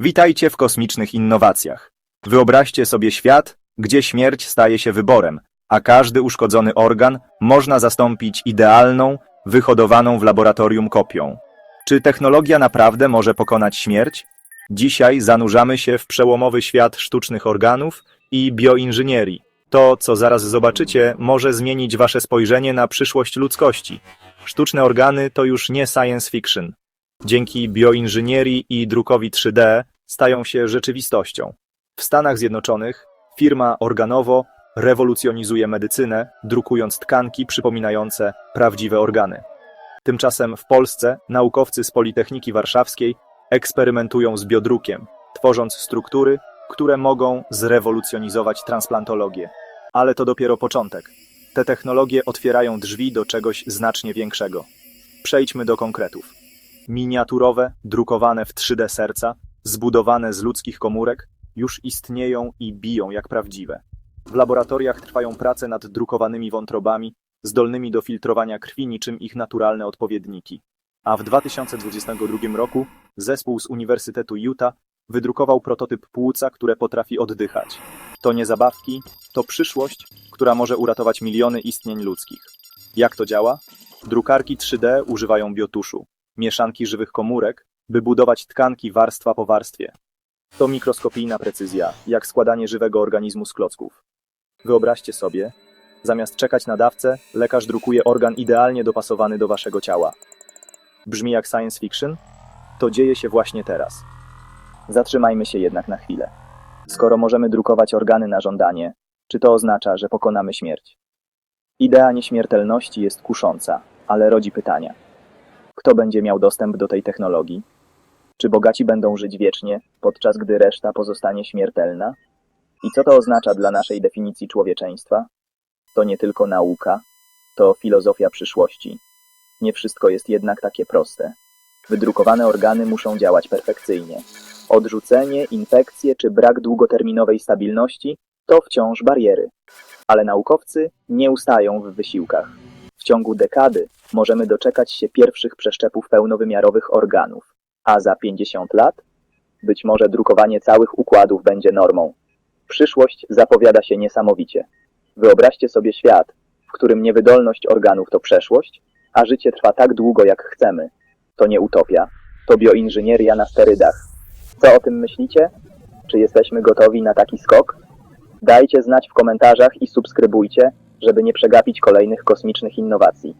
Witajcie w kosmicznych innowacjach. Wyobraźcie sobie świat, gdzie śmierć staje się wyborem, a każdy uszkodzony organ można zastąpić idealną, wyhodowaną w laboratorium kopią. Czy technologia naprawdę może pokonać śmierć? Dzisiaj zanurzamy się w przełomowy świat sztucznych organów i bioinżynierii. To, co zaraz zobaczycie, może zmienić wasze spojrzenie na przyszłość ludzkości. Sztuczne organy to już nie science fiction. Dzięki bioinżynierii i drukowi 3D stają się rzeczywistością. W Stanach Zjednoczonych firma Organowo rewolucjonizuje medycynę, drukując tkanki przypominające prawdziwe organy. Tymczasem w Polsce naukowcy z Politechniki Warszawskiej eksperymentują z biodrukiem, tworząc struktury, które mogą zrewolucjonizować transplantologię. Ale to dopiero początek. Te technologie otwierają drzwi do czegoś znacznie większego. Przejdźmy do konkretów. Miniaturowe, drukowane w 3D serca, zbudowane z ludzkich komórek, już istnieją i biją jak prawdziwe. W laboratoriach trwają prace nad drukowanymi wątrobami, zdolnymi do filtrowania krwi niczym ich naturalne odpowiedniki. A w 2022 roku zespół z Uniwersytetu Utah wydrukował prototyp płuca, które potrafi oddychać. To nie zabawki, to przyszłość, która może uratować miliony istnień ludzkich. Jak to działa? Drukarki 3D używają biotuszu, mieszanki żywych komórek, by budować tkanki warstwa po warstwie. To mikroskopijna precyzja, jak składanie żywego organizmu z klocków. Wyobraźcie sobie, zamiast czekać na dawcę, lekarz drukuje organ idealnie dopasowany do waszego ciała. Brzmi jak science fiction? To dzieje się właśnie teraz. Zatrzymajmy się jednak na chwilę. Skoro możemy drukować organy na żądanie, czy to oznacza, że pokonamy śmierć? Idea nieśmiertelności jest kusząca, ale rodzi pytania. Kto będzie miał dostęp do tej technologii? Czy bogaci będą żyć wiecznie, podczas gdy reszta pozostanie śmiertelna? I co to oznacza dla naszej definicji człowieczeństwa? To nie tylko nauka, to filozofia przyszłości. Nie wszystko jest jednak takie proste. Wydrukowane organy muszą działać perfekcyjnie. Odrzucenie, infekcje czy brak długoterminowej stabilności to wciąż bariery. Ale naukowcy nie ustają w wysiłkach. Ciągu dekady możemy doczekać się pierwszych przeszczepów pełnowymiarowych organów, a za 50 lat być może drukowanie całych układów będzie normą. Przyszłość zapowiada się niesamowicie. Wyobraźcie sobie świat, w którym niewydolność organów to przeszłość, a życie trwa tak długo jak chcemy. To nie utopia, to bioinżynieria na sterydach. Co o tym myślicie? Czy jesteśmy gotowi na taki skok? Dajcie znać w komentarzach i subskrybujcie, żeby nie przegapić kolejnych kosmicznych innowacji.